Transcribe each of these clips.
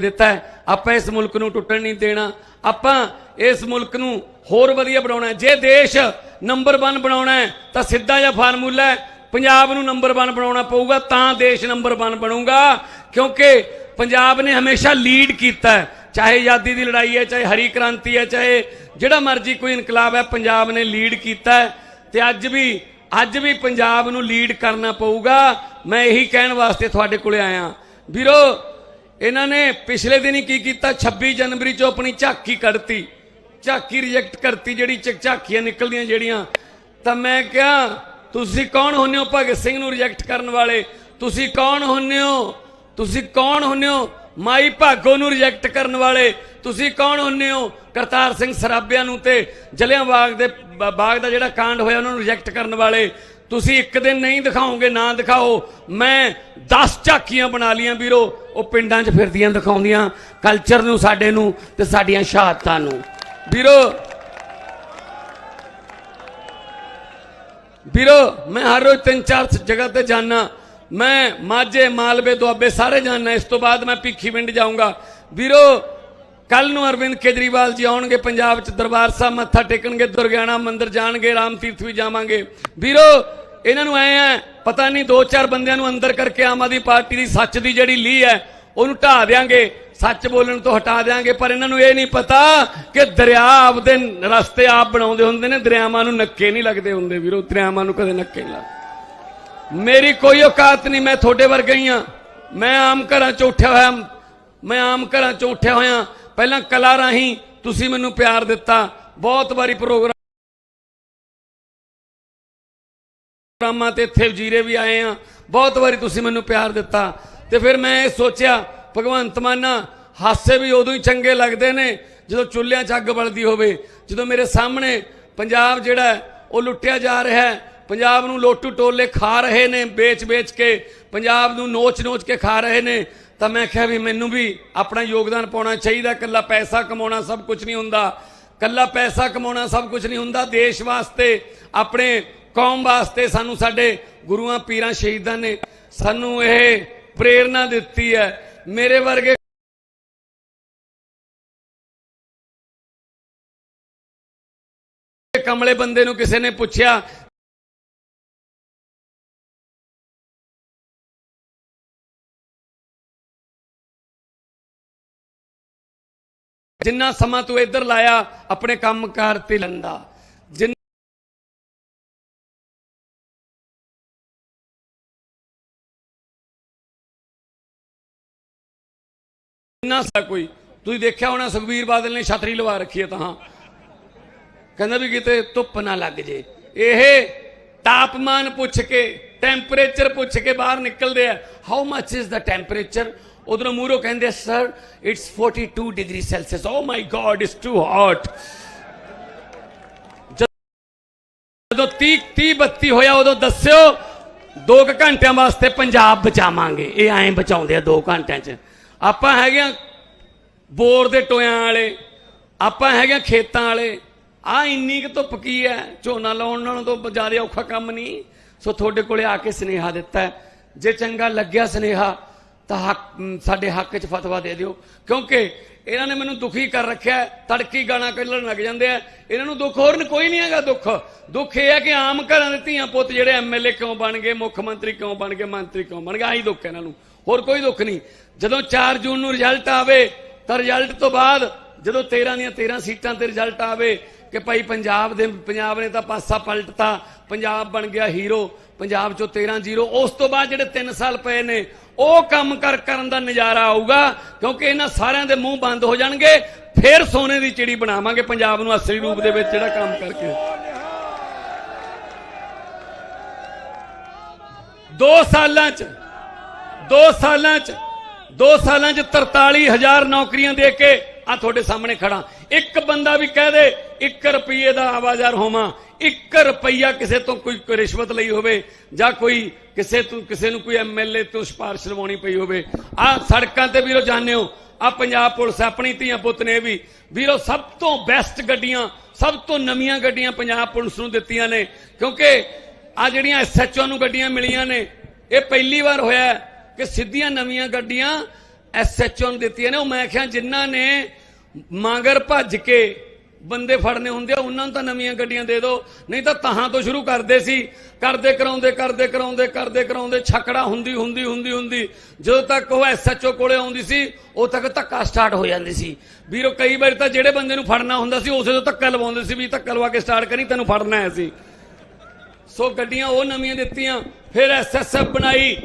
ਦਿੱਤਾ ਆਪਾਂ ਇਸ ਮੁਲਕ ਨੂੰ ਟੁੱਟਣ ਨਹੀਂ ਦੇਣਾ। ਆਪਾਂ ਇਸ ਮੁਲਕ ਨੂੰ ਹੋਰ ਵਧੀਆ ਬਣਾਉਣਾ ਜੇ ਦੇਸ਼ ਨੰਬਰ 1 ਬਣਾਉਣਾ ਤਾਂ ਸਿੱਧਾ ਜਿਹਾ ਫਾਰਮੂਲਾ ਹੈ। ਪੰਜਾਬ ਨੂੰ ਨੰਬਰ 1 ਬਣਾਉਣਾ ਪਊਗਾ, ਤਾਂ ਦੇਸ਼ ਨੰਬਰ 1 ਬਣੂਗਾ। ਕਿਉਂਕਿ ਪੰਜਾਬ ਨੇ ਹਮੇਸ਼ਾ ਲੀਡ ਕੀਤਾ ਹੈ। ਚਾਹੇ ਆਜ਼ਾਦੀ ਦੀ ਲੜਾਈ ਹੈ, ਚਾਹੇ ਹਰੀ ਕ੍ਰਾਂਤੀ ਹੈ, ਚਾਹੇ ਜਿਹੜਾ ਮਰਜ਼ੀ ਕੋਈ ਇਨਕਲਾਬ ਹੈ, ਪੰਜਾਬ ਨੇ ਲੀਡ ਕੀਤਾ ਹੈ। ਤੇ ਅੱਜ ਵੀ ਅੱਜ ਵੀ ਪੰਜਾਬ ਨੂੰ ਲੀਡ ਕਰਨਾ ਪਊਗਾ। ਮੈਂ ਇਹੀ ਕਹਿਣ ਵਾਸਤੇ ਤੁਹਾਡੇ ਕੋਲੇ ਆਇਆ। ਵੀਰੋ ਇਹਨਾਂ ਨੇ ਪਿਛਲੇ ਦਿਨ ਹੀ ਕੀ ਕੀਤਾ? 26 ਜਨਵਰੀ ਚੋਂ ਆਪਣੀ ਝਾਕੀ ਕੱਢਤੀ। ਝਾਕੀ ਰਿਜੈਕਟ ਕਰਤੀ ਜਿਹੜੀ ਚੱਕ ਝਾਕੀਆਂ ਨਿਕਲਦੀਆਂ ਜਿਹੜੀਆਂ। ਤਾਂ ਮੈਂ ਕਿਹਾ, ਤੁਸੀਂ ਕੌਣ ਹੁੰਨੇ ਹੋ ਭਗਤ ਸਿੰਘ ਨੂੰ ਰਿਜੈਕਟ ਕਰਨ ਵਾਲੇ? ਤੁਸੀਂ ਕੌਣ ਹੁੰਨੇ ਹੋ? ਤੁਸੀਂ ਕੌਣ ਹੁੰਨੇ ਹੋ? ਮਾਈ ਭਾਗੋ ਨੂੰ ਰਿਜੈਕਟ ਕਰਨ ਵਾਲੇ? ਤੁਸੀਂ ਕੌਣ ਹੁੰਨੇ ਹੋ? ਕਰਤਾਰ ਸਿੰਘ ਸਰਾਬਿਆਂ ਨੂੰ ਤੇ ਜਲਿਆਂ ਬਾਗ ਦੇ ਬ- ਬਾਗ ਦਾ ਜਿਹੜਾ ਕਾਂਡ ਹੋਇਆ, ਉਹਨਾਂ ਨੂੰ ਰਿਜੈਕਟ ਕਰਨ ਵਾਲੇ। ਤੁਸੀਂ ਇੱਕ ਦਿਨ ਨਹੀਂ ਦਿਖਾਓਗੇ, ਨਾ ਦਿਖਾਓ। ਮੈਂ 10 ਝਾਕੀਆਂ ਬਣਾ ਲੀਆਂ ਵੀਰੋ, ਉਹ ਪਿੰਡਾਂ 'ਚ ਫਿਰਦੀਆਂ, ਦਿਖਾਉਂਦੀਆਂ ਕਲਚਰ ਨੂੰ, ਸਾਡੇ ਨੂੰ ਤੇ ਸਾਡੀਆਂ ਸ਼ਹਾਦਤਾਂ ਨੂੰ। ਵੀਰੋ ਵੀਰੋ, ਮੈਂ ਹਰ ਰੋਜ਼ ਤਿੰਨ ਚਾਰ ਜਗ੍ਹਾ ਤੇ ਜਾਣਾ ਮੈਂ ਮਾਝੇ, ਮਾਲਵੇ, ਦੁਆਬੇ ਸਾਰੇ ਜਾਣਾ ਇਸ ਤੋਂ ਬਾਅਦ ਮੈਂ ਭਿੱਖੀਵਿੰਡ ਜਾਊਂਗਾ। ਵੀਰੋ ਕੱਲ ਨੂੰ ਅਰਵਿੰਦ ਕੇਜਰੀਵਾਲ ਜੀ ਆਉਣਗੇ ਪੰਜਾਬ 'ਚ, ਦਰਬਾਰ ਸਾਹਿਬ ਮੱਥਾ ਟੇਕਣਗੇ, ਦੁਰਗਿਆਣਾ ਮੰਦਿਰ ਜਾਣਗੇ, ਰਾਮ ਤੀਰਥ ਵੀ ਜਾਵਾਂਗੇ। ਵੀਰੋ ਇਹਨਾਂ ਨੂੰ ਐ ਹੈ, ਪਤਾ ਨਹੀਂ ਦੋ ਚਾਰ ਬੰਦਿਆਂ ਨੂੰ ਅੰਦਰ ਕਰਕੇ ਆਮ ਆਦਮੀ ਪਾਰਟੀ ਦੀ ਸੱਚ ਦੀ ਜਿਹੜੀ ਲੀਹ ਹੈ, ਉਹਨੂੰ ਢਾ ਦੇਾਂਗੇ ਸੱਚ ਬੋਲਣ ਤੋਂ ਹਟਾ ਦੇਾਂਗੇ ਪਰ ਇਹਨਾਂ ਨੂੰ ਇਹ ਨਹੀਂ ਪਤਾ ਕਿ ਦਰਿਆ ਆਪਦੇ ਰਸਤੇ ਆਪ ਬਣਾਉਂਦੇ ਹੁੰਦੇ ਨੇ, ਦਰਿਆਵਾਂ ਨੂੰ ਨੱਕੇ ਨਹੀਂ ਲੱਗਦੇ ਹੁੰਦੇ ਵੀਰੋ, ਦਰਿਆਵਾਂ ਨੂੰ ਕਦੇ ਨੱਕੇ ਨਹੀਂ ਲੱਗਦੇ। ਮੇਰੀ ਕੋਈ ਔਕਾਤ ਨਹੀਂ, ਮੈਂ ਤੁਹਾਡੇ ਵਰਗਾ ਹੀ ਆ ਮੈਂ ਆਮ ਘਰਾਂ ਚ ਉੱਠਿਆ ਹੋਇਆ, ਮੈਂ ਆਮ ਘਰਾਂ ਚ ਉੱਠਿਆ ਹੋਇਆ। ਪਹਿਲਾਂ ਕਲਾ ਰਾਹੀਂ ਤੁਸੀਂ ਮੈਨੂੰ ਪਿਆਰ ਦਿੱਤਾ, ਬਹੁਤ ਵਾਰੀ ਪ੍ਰੋਗਰਾਮ ਪ੍ਰੋਗਰਾਮਾਂ ਤੇ ਇੱਥੇ ਵਜੀਰੇ ਵੀ ਆਏ ਆ। ਬਹੁਤ ਵਾਰੀ ਤੁਸੀਂ ਮੈਨੂੰ ਪਿਆਰ ਦਿੱਤਾ। ਤੇ ਫਿਰ ਮੈਂ ਇਹ ਸੋਚਿਆ, ਭਗਵੰਤ ਮਾਨਾ, ਹਾਸੇ ਵੀ ਉਦੋਂ ਹੀ ਚੰਗੇ ਲੱਗਦੇ ਨੇ ਜਦੋਂ ਚੁੱਲ੍ਹਿਆਂ 'ਚ ਅੱਗ ਬਲਦੀ ਹੋਵੇ। ਜਦੋਂ ਮੇਰੇ ਸਾਹਮਣੇ ਪੰਜਾਬ ਜਿਹੜਾ ਉਹ ਲੁੱਟਿਆ ਜਾ ਰਿਹਾ ਹੈ। ਪੰਜਾਬ ਨੂੰ ਲੋਟੂ ਟੋਲੇ ਖਾ ਰਹੇ ਨੇ ਵੇਚ-ਵੇਚ ਕੇ। ਪੰਜਾਬ ਨੂੰ ਨੋਚ-ਨੋਚ ਕੇ ਖਾ ਰਹੇ ਨੇ। ਤਾਂ ਮੈਂ ਕਿਹਾ ਵੀ ਮੈਨੂੰ ਵੀ ਆਪਣਾ ਯੋਗਦਾਨ ਪਾਉਣਾ ਚਾਹੀਦਾ। ਕੱਲਾ ਪੈਸਾ ਕਮਾਉਣਾ ਸਭ ਕੁਝ ਨਹੀਂ ਹੁੰਦਾ। ਕੱਲਾ ਪੈਸਾ ਕਮਾਉਣਾ ਸਭ ਕੁਝ ਨਹੀਂ ਹੁੰਦਾ। ਦੇਸ਼ ਵਾਸਤੇ ਆਪਣੇ ਕੌਮ ਵਾਸਤੇ ਸਾਨੂੰ ਸਾਡੇ ਗੁਰੂਆਂ, ਪੀਰਾਂ, ਸ਼ਹੀਦਾਂ ਨੇ ਸਾਨੂੰ ਇਹ ਪ੍ਰੇਰਣਾ ਦਿੱਤੀ ਹੈ। ਮੇਰੇ ਵਰਗੇ ਕਮਲੇ ਬੰਦੇ ਨੂੰ ਕਿਸੇ ਨੇ ਪੁੱਛਿਆ, ਜਿੰਨਾ ਸਮਾਂ ਤੂੰ ਇੱਧਰ ਲਾਇਆ, ਆਪਣੇ ਕੰਮਕਾਰ ਤੇ ਲੰਦਾ। ਜਿੰਨਾ ਸਾ ਕੋਈ? ਤੁਸੀਂ ਦੇਖਿਆ ਹੋਣਾ ਸੁਖਬੀਰ ਬਾਦਲ ਨੇ ਛਤਰੀ ਲਵਾ ਰੱਖੀ ਹੈ ਤਾਂ। ਕਹਿੰਦਾ ਵੀ ਕਿਤੇ ਧੁੱਪ ਨਾ ਲੱਗ ਜੇ। ਇਹ ਤਾਪਮਾਨ ਪੁੱਛ ਕੇ ਟੈਂਪਰੇਚਰ ਪੁੱਛ ਕੇ ਬਾਹਰ ਨਿਕਲਦੇ ਆ। How much is the temperature ਉਧਰੋਂ ਮੂਰੋ ਕਹਿੰਦੇ sir it's 42 degree Celsius oh my God it's too hot ਜਦੋਂ 30 30 32 ਹੋਇਆ, ਉਦੋਂ ਦੱਸਿਓ 2 ਘੰਟਿਆਂ ਵਾਸਤੇ ਪੰਜਾਬ ਬਚਾਵਾਂਗੇ। ਇਹ ਐਂ ਬਚਾਉਂਦੇ ਆ 2 ਘੰਟਿਆਂ 'ਚ। ਆਪਾਂ ਹੈਗੇ ਆ ਬੋਰ ਦੇ ਟੋਇਆਂ ਵਾਲੇ, ਆਪਾਂ ਹੈਗੇ ਆ ਖੇਤਾਂ ਵਾਲੇ, ਆ ਇੰਨੀ ਕੁ ਧੁੱਪ ਕੀ ਹੈ? ਝੋਨਾ ਲਾਉਣ ਨਾਲੋਂ ਤੋਂ ਜ਼ਿਆਦਾ ਔਖਾ ਕੰਮ ਨਹੀਂ। ਸੋ ਤੁਹਾਡੇ ਕੋਲੇ ਆ ਕੇ ਸਨੇਹਾ ਦਿੱਤਾ ਜੇ ਚੰਗਾ ਲੱਗਿਆ ਸਨੇਹਾ, ਤਾਂ ਹੱਕ ਸਾਡੇ ਹੱਕ 'ਚ ਫਤਵਾ ਦੇ ਦਿਓ। ਕਿਉਂਕਿ ਇਹਨਾਂ ਨੇ ਮੈਨੂੰ ਦੁਖੀ ਕਰ ਰੱਖਿਆ ਤੜਕੀ ਗਾਣਾ ਕੱਢਣ ਲੱਗ ਜਾਂਦੇ ਆ। ਇਹਨਾਂ ਨੂੰ ਦੁੱਖ ਹੋਰ ਕੋਈ ਨਹੀਂ ਹੈਗਾ ਦੁੱਖ। ਦੁੱਖ ਇਹ ਹੈ ਕਿ ਆਮ ਘਰਾਂ ਦੇ ਧੀਆਂ ਪੁੱਤ ਜਿਹੜੇ ਐਮਐਲਏ ਕਿਉਂ ਬਣ ਗਏ, ਮੁੱਖ ਮੰਤਰੀ ਕਿਉਂ ਬਣ ਗਏ, ਮੰਤਰੀ ਕਿਉਂ ਬਣ ਗਏ, ਆਹੀ ਦੁੱਖ ਇਹਨਾਂ ਨੂੰ। ਹੋਰ ਕੋਈ ਦੁੱਖ ਨਹੀਂ। ਜਦੋਂ 4 ਜੂਨ ਨੂੰ ਰਿਜ਼ਲਟ ਆਵੇ, ਤਾਂ ਰਿਜ਼ਲਟ ਤੋਂ ਬਾਅਦ ਜਦੋਂ 13 ਦੀਆਂ 13 ਸੀਟਾਂ ਤੇ ਰਿਜ਼ਲਟ ਆਵੇ ਕਿ ਭਾਈ ਪੰਜਾਬ ਦੇ, ਪੰਜਾਬ ਨੇ ਤਾਂ ਪਾਸਾ ਪਲਟਤਾ, ਪੰਜਾਬ ਬਣ ਗਿਆ ਹੀਰੋ, ਪੰਜਾਬ ਚੋਂ 13 ਜ਼ੀਰੋ, ਉਸ ਤੋਂ ਬਾਅਦ ਜਿਹੜੇ 3 ਸਾਲ ਪਏ ਨੇ, ਉਹ ਕੰਮ ਕਰ ਕਰਨ ਦਾ ਨਜ਼ਾਰਾ ਆਊਗਾ, ਕਿਉਂਕਿ ਇਹਨਾਂ ਸਾਰਿਆਂ ਦੇ ਮੂੰਹ ਬੰਦ ਹੋ ਜਾਣਗੇ, ਫਿਰ ਸੋਨੇ ਦੀ ਚਿੜੀ ਬਣਾਵਾਂਗੇ ਪੰਜਾਬ ਨੂੰ ਅਸਲੀ ਰੂਪ ਦੇ ਵਿੱਚ ਜਿਹੜਾ ਕੰਮ ਕਰਕੇ। ਦੋ ਸਾਲਾਂ 'ਚ, ਦੋ ਸਾਲਾਂ 'ਚ ਦੋ ਸਾਲਾਂ 'ਚ 43000 ਨੌਕਰੀਆਂ ਦੇ ਕੇ ਆ ਤੁਹਾਡੇ ਸਾਹਮਣੇ ਖੜਾ। ਇੱਕ ਬੰਦਾ ਵੀ ਕਹਿ ਦੇ 1 ਰੁਪਏ ਦਾ ਆਵਾਜ਼ਾਰ ਹੋਵਾਂ 1 ਰੁਪਈਆ ਕਿਸੇ ਤੋਂ ਕੋਈ ਰਿਸ਼ਵਤ ਲਈ ਹੋਵੇ ਜਾਂ ਕੋਈ ਕਿਸੇ ਤੋਂ ਕਿਸੇ ਨੂੰ ਕੋਈ ਐਮਐਲਏ ਤੋਂ ਸਿਫਾਰਿਸ਼ ਲਵਾਉਣੀ ਪਈ ਹੋਵੇ। ਆ ਸੜਕਾਂ ਤੇ ਵੀਰੋ ਜਾਣਦੇ ਹੋ, ਆ ਪੰਜਾਬ ਪੁਲਿਸ ਆਪਣੀ ਧੀਆਂ ਪੁੱਤ ਨੇ ਵੀ। ਵੀਰੋ ਸਭ ਤੋਂ ਬੈਸਟ ਗੱਡੀਆਂ, ਸਭ ਤੋਂ ਨਵੀਆਂ ਗੱਡੀਆਂ ਪੰਜਾਬ ਪੁਲਿਸ ਨੂੰ ਦਿੱਤੀਆਂ ਨੇ। ਕਿਉਂਕਿ ਆ ਜਿਹੜੀਆਂ ਐਸਐਚਓ ਨੂੰ ਗੱਡੀਆਂ ਮਿਲੀਆਂ ਨੇ, ਇਹ ਪਹਿਲੀ ਵਾਰ ਹੋਇਆ ਕਿ ਸਿੱਧੀਆਂ ਨਵੀਆਂ ਗੱਡੀਆਂ ਐਸਐਚਓ ਨੂੰ ਦਿੱਤੀਆਂ ਨੇ। ਉਹ ਮੈਂ ਕਿਹਾ ਜਿਨ੍ਹਾਂ ਨੇ ਮਾਂਗਰ ਭੱਜ ਕੇ ਬੰਦੇ ਫੜਨੇ ਹੁੰਦੇ ਆ, ਉਹਨਾਂ ਨੂੰ ਤਾਂ ਨਵੀਆਂ ਗੱਡੀਆਂ ਦੇ ਦਿਓ। ਨਹੀਂ ਤਾਂ ਤਹਾਂ ਤੋਂ ਸ਼ੁਰੂ ਕਰਦੇ ਸੀ। ਕਰਦੇ ਕਰਾਉਂਦੇ ਕਰਦੇ ਕਰਾਉਂਦੇ ਕਰਦੇ ਕਰਾਉਂਦੇ ਛਕੜਾ ਹੁੰਦੀ ਹੁੰਦੀ ਹੁੰਦੀ ਹੁੰਦੀ। ਜਦੋਂ ਤੱਕ ਉਹ ਐਸਐਚਓ ਕੋਲੇ ਆਉਂਦੀ ਸੀ, ਉਹ ਤੱਕ ਧੱਕਾ ਸਟਾਰਟ ਹੋ ਜਾਂਦੀ ਸੀ। ਵੀਰੋ, ਕਈ ਵਾਰ ਤਾਂ ਜਿਹੜੇ ਬੰਦੇ ਨੂੰ ਫੜਨਾ ਹੁੰਦਾ ਸੀ, ਉਸੇ ਤੋਂ ਧੱਕਾ ਲਵਾਉਂਦੇ ਸੀ ਵੀ ਧੱਕਾ ਲਵਾ ਕੇ ਸਟਾਰਟ ਕਰੀ, ਤੈਨੂੰ ਫੜਨਾ ਹੈ ਸੀ ਸੋ ਗੱਡੀਆਂ ਉਹ ਨਵੀਆਂ ਦਿੱਤੀਆਂ, ਫਿਰ ਐਸਐਸਐਫ ਬਣਾਈ।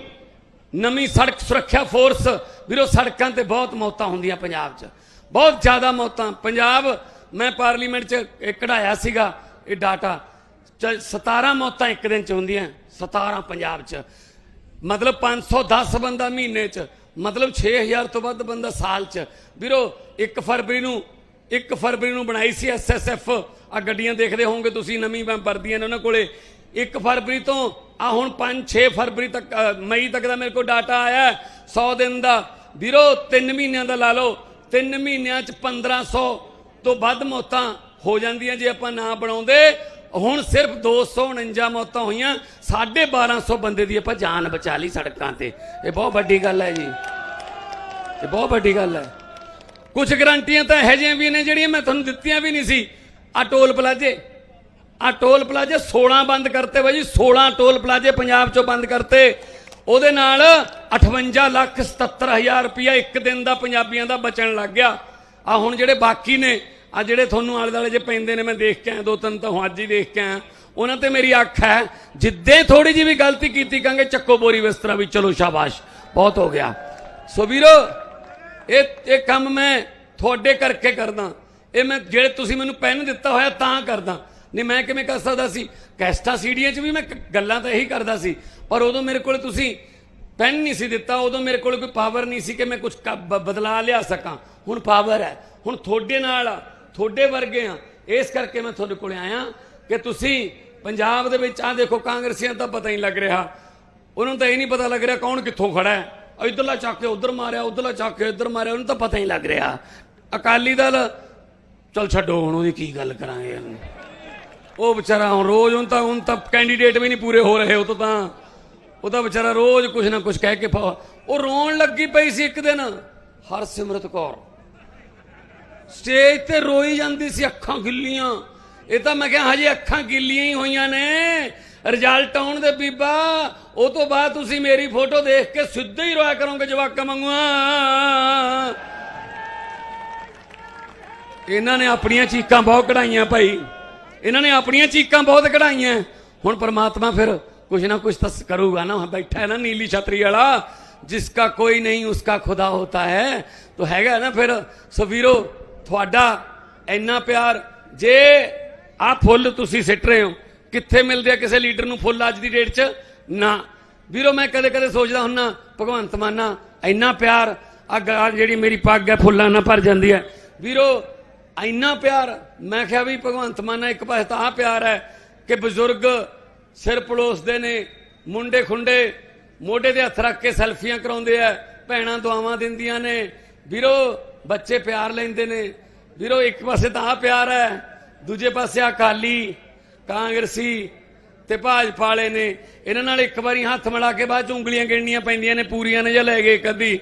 ਨਵੀਂ ਸੜਕ ਸੁਰੱਖਿਆ ਫੋਰਸ। ਵੀਰੋ, ਸੜਕਾਂ ਤੇ ਬਹੁਤ ਮੌਤਾਂ ਹੁੰਦੀਆਂ ਪੰਜਾਬ 'ਚ। ਬਹੁਤ ਜ਼ਿਆਦਾ ਮੌਤਾਂ। ਪੰਜਾਬ, ਮੈਂ ਪਾਰਲੀਮੈਂਟ 'ਚ ਕਢਾਇਆ ਸੀਗਾ ਇਹ ਡਾਟਾ। 17 ਮੌਤਾਂ ਇੱਕ ਦਿਨ 'ਚ ਹੁੰਦੀਆਂ 17 ਪੰਜਾਬ 'ਚ। ਮਤਲਬ 510 ਬੰਦਾ ਮਹੀਨੇ 'ਚ, ਮਤਲਬ 6000 ਤੋਂ ਵੱਧ ਬੰਦਾ ਸਾਲ 'ਚ। ਵੀਰੋ 1 ਫਰਵਰੀ ਨੂੰ 1 ਫਰਵਰੀ ਨੂੰ ਬਣਾਈ ਸੀ ਐਸਐਸਐਫ ਆ ਗੱਡੀਆਂ ਦੇਖਦੇ ਹੋਵੋਗੇ ਤੁਸੀਂ, ਨਵੀਂ ਵਰਦੀਆਂ ਨੇ ਉਹਨਾਂ ਕੋਲੇ। 1 ਫਰਵਰੀ ਤੋਂ ਆ ਹੁਣ 5-6 ਫਰਵਰੀ ਤੱਕ ਮਈ ਤੱਕ ਦਾ ਮੇਰੇ ਕੋਲ ਡਾਟਾ ਆਇਆ 100 ਦਿਨ ਦਾ। ਵੀਰੋ 3 ਮਹੀਨਿਆਂ ਦਾ ਲਾ ਲਓ 3 ਮਹੀਨਿਆਂ 'ਚ 1500 ਤੋਂ ਵੱਧ ਮੌਤਾਂ ਹੋ ਜਾਂਦੀਆਂ ਜੇ ਆਪਾਂ ਨਾ ਬਣਾਉਂਦੇ। ਹੁਣ ਸਿਰਫ 249 ਮੌਤਾਂ ਹੋਈਆਂ 1250 ਬੰਦੇ ਦੀ ਆਪਾਂ ਜਾਨ ਬਚਾ ਲਈ ਸੜਕਾਂ ਤੇ। ਇਹ ਬਹੁਤ ਵੱਡੀ ਗੱਲ ਹੈ ਜੀ। ਇਹ ਬਹੁਤ ਵੱਡੀ ਗੱਲ ਹੈ। ਕੁਝ ਗਰੰਟੀਆਂ ਤਾਂ ਇਹੋ ਜਿਹੀਆਂ ਵੀ ਨੇ ਜਿਹੜੀਆਂ ਮੈਂ ਤੁਹਾਨੂੰ ਦਿੱਤੀਆਂ ਵੀ ਨਹੀਂ ਸੀ। ਆ ਟੋਲ ਪਲਾਜੇ ਆ ਟੋਲ ਪਲਾਜੇ 16 ਬੰਦ ਕਰਤੇ ਬਾਈ ਜੀ 16 ਟੋਲ ਪਲਾਜੇ ਪੰਜਾਬ ਚੋਂ ਬੰਦ ਕਰਤੇ। ਉਹਦੇ ਨਾਲ 58 ਲੱਖ 77 ਹਜ਼ਾਰ ਰੁਪਇਆ ਇੱਕ ਦਿਨ ਦਾ ਪੰਜਾਬੀਆਂ ਦਾ ਬਚਣ ਲੱਗ ਗਿਆ। ਆ ਹੁਣ ਜਿਹੜੇ ਬਾਕੀ ਨੇ, ਆ ਜਿਹੜੇ ਤੁਹਾਨੂੰ ਆਲੇ ਦੁਆਲੇ ਜੇ ਪੈਂਦੇ ਨੇ, ਮੈਂ ਦੇਖ ਕੇ ਆਇਆ, ਦੋ ਤਿੰਨ ਤਾਂ ਹੁਣ ਅੱਜ ਹੀ ਦੇਖ ਕੇ ਆਇਆ। ਉਹਨਾਂ ਤੇ ਮੇਰੀ ਅੱਖ ਹੈ, ਜਿੱਦੇ ਥੋੜੀ ਜਿਹੀ ਵੀ ਗਲਤੀ ਕੀਤੀ ਕਾਂਗੇ ਚੱਕੋ ਬੋਰੀ ਬਿਸਤਰਾ ਵੀ, ਚਲੋ ਸ਼ਾਬਾਸ਼, ਬਹੁਤ ਹੋ ਗਿਆ। ਸੋ ਵੀਰੋ, ਇਹ ਇਹ ਕੰਮ ਮੈਂ ਤੁਹਾਡੇ ਕਰਕੇ ਕਰਦਾ। ਇਹ ਮੈਂ, ਜਿਹੜੇ ਤੁਸੀਂ ਮੈਨੂੰ ਪੈਨ ਦਿੱਤਾ ਹੋਇਆ, ਤਾਂ ਕਰਦਾ। ਨਹੀਂ, ਮੈਂ ਕਿਵੇਂ ਕਰ ਸਕਦਾ ਸੀ? ਕੈਸਟਾ ਸੀਡੀਆਂ 'ਚ ਵੀ ਮੈਂ ਗੱਲਾਂ ਤਾਂ ਇਹੀ ਕਰਦਾ ਸੀ। ਪਰ ਉਦੋਂ ਮੇਰੇ ਕੋਲ ਤੁਸੀਂ ਪੈਨ ਨਹੀਂ ਸੀ ਦਿੱਤਾ, ਉਦੋਂ ਮੇਰੇ ਕੋਲ ਕੋਈ ਪਾਵਰ ਨਹੀਂ ਸੀ ਕਿ ਮੈਂ ਕੁਝ ਬਦਲਾ ਲਿਆ ਸਕਾਂ। ਹੁਣ ਪਾਵਰ ਹੈ। ਹੁਣ ਤੁਹਾਡੇ ਨਾਲ ਆ, ਤੁਹਾਡੇ ਵਰਗੇ ਆ। ਇਸ ਕਰਕੇ ਮੈਂ ਤੁਹਾਡੇ ਕੋਲ ਆਇਆ ਕਿ ਤੁਸੀਂ ਪੰਜਾਬ ਦੇ ਵਿੱਚ ਆ ਦੇਖੋ ਕਾਂਗਰਸੀਆਂ ਤਾਂ ਪਤਾ ਹੀ ਲੱਗ ਰਿਹਾ। ਉਹਨਾਂ ਨੂੰ ਤਾਂ ਇਹ ਨਹੀਂ ਪਤਾ ਲੱਗ ਰਿਹਾ ਕੌਣ ਕਿੱਥੋਂ ਖੜਾ ਹੈ। ਇਧਰਲਾ ਚੱਕ ਕੇ ਉਧਰ ਮਾਰਿਆ, ਉਧਰਲਾ ਚੱਕ ਕੇ ਇੱਧਰ ਮਾਰਿਆ, ਉਹਨੂੰ ਤਾਂ ਪਤਾ ਹੀ ਲੱਗ ਰਿਹਾ। ਅਕਾਲੀ ਦਲ, ਚਲ ਛੱਡੋ, ਹੁਣ ਉਹਦੀ ਕੀ ਗੱਲ ਕਰਾਂਗੇ ਉਹ ਵਿਚਾਰਾ ਹੁਣ ਰੋਜ਼ ਹੁਣ ਤਾਂ ਹੁਣ ਤਾਂ ਕੈਂਡੀਡੇਟ ਵੀ ਨਹੀਂ ਪੂਰੇ ਹੋ ਰਹੇ, ਉਹ ਤੋਂ ਤਾਂ ਉਹ ਤਾਂ ਵਿਚਾਰਾ ਰੋਜ਼ ਕੁਝ ਨਾ ਕੁਝ ਕਹਿ ਕੇ ਪਾ- ਉਹ ਰੋਣ ਲੱਗੀ ਪਈ ਸੀ ਇੱਕ ਦਿਨ। ਹਰਸਿਮਰਤ ਕੌਰ। ਸਟੇਜ ਤੇ ਰੋਈ ਜਾਂਦੀ ਸੀ ਅੱਖਾਂ ਗਿੱਲੀਆਂ। ਇਹ ਤਾਂ ਮੈਂ ਕਿਹਾ ਹਜੇ ਅੱਖਾਂ ਗਿੱਲੀਆਂ ਹੀ ਹੋਈਆਂ ਨੇ। ਰਿਜ਼ਲਟ ਆਉਣ ਦੇ ਬੀਬਾ, ਉਹ ਤੋਂ ਬਾਅਦ ਤੁਸੀਂ ਮੇਰੀ ਫੋਟੋ ਦੇਖ ਕੇ ਸਿੱਧੇ ਹੀ ਰੋਇਆ ਕਰੋਗੇ ਜਵਾਕਾਂ ਵਾਂਗੂਆਂ। ਇਹਨਾਂ ਨੇ ਆਪਣੀਆਂ ਚੀਕਾਂ ਬਹੁਤ ਕਢਾਈਆਂ ਭਾਈ। ਇਹਨਾਂ ਨੇ ਆਪਣੀਆਂ ਚੀਕਾਂ ਬਹੁਤ ਕਢਾਈਆਂ। ਹੁਣ ਪ੍ਰਮਾਤਮਾ ਫਿਰ ਕੁਛ ਨਾ ਕੁਛ ਤਾਂ ਕਰੂਗਾ ਨਾ। ਬੈਠਾ ਹੈ ਨਾ ਨੀਲੀ ਛਤਰੀ ਵਾਲਾ, ਜਿਸਕਾ ਕੋਈ ਨਹੀਂ, ਉਸਕਾ ਖੁਦਾ ਹੋਤਾ ਹੈ। ਤੋ ਹੈਗਾ ਨਾ ਫਿਰ, ਸੋ ਵੀਰੋ, ਤੁਹਾਡਾ ਇੰਨਾ ਪਿਆਰ, ਜੇ ਆ ਫੁੱਲ ਤੁਸੀਂ ਸਿੱਟ ਰਹੇ ਹੋ, ਕਿੱਥੇ ਮਿਲਦੇ ਆ ਕਿਸੇ ਲੀਡਰ ਨੂੰ ਫੁੱਲ ਅੱਜ ਦੀ ਡੇਟ 'ਚ? ਨਾ। ਵੀਰੋ, ਮੈਂ ਕਦੇ ਕਦੇ ਸੋਚਦਾ ਹੁੰਨਾ, ਭਗਵੰਤ ਮਾਨਾ ਇੰਨਾ ਪਿਆਰ ਆ ਜਿਹੜੀ ਮੇਰੀ ਪੱਗ ਹੈ, ਫੁੱਲਾਂ ਨਾਲ ਭਰ ਜਾਂਦੀ ਹੈ। ਵੀਰੋ ਇੰਨਾ ਪਿਆਰ, ਮੈਂ ਕਿਹਾ ਵੀ ਭਗਵੰਤ ਮਾਨਾ ਇੱਕ ਪਾਸੇ ਤਾਂ ਆ ਪਿਆਰ ਹੈ ਕਿ ਬਜ਼ੁਰਗ ਸਿਰ ਪਲੋਸਦੇ ਨੇ, ਮੁੰਡੇ ਖੁੰਡੇ, ਮੋਢੇ ਤੇ ਹੱਥ ਰੱਖ ਕੇ ਸੈਲਫੀਆਂ ਕਰਾਉਂਦੇ ਆ, ਭੈਣਾਂ ਦੁਆਵਾਂ ਦਿੰਦੀਆਂ ਨੇ। ਵੀਰੋ, ਬੱਚੇ ਪਿਆਰ ਲੈਂਦੇ ਨੇ। ਵੀਰੋ, ਇੱਕ ਪਾਸੇ ਤਾਂ ਆ ਪਿਆਰ ਹੈ, ਦੂਜੇ ਪਾਸੇ ਆ ਕਾਲੀ ਕਾਂਗਰਸੀ ਤੇ ਭਾਜਪਾ ਵਾਲੇ ਨੇ। ਇਹਨਾਂ ਨਾਲ ਇੱਕ ਵਾਰੀ ਹੱਥ ਮਿਲਾ ਕੇ ਬਾਅਦ ਚ ਉਂਗਲੀਆਂ ਗਿਣਨੀਆਂ ਪੈਂਦੀਆਂ ਨੇ ਪੂਰੀਆਂ ਨੇ ਜਾਂ ਲੈ ਗਏ ਕਦੀ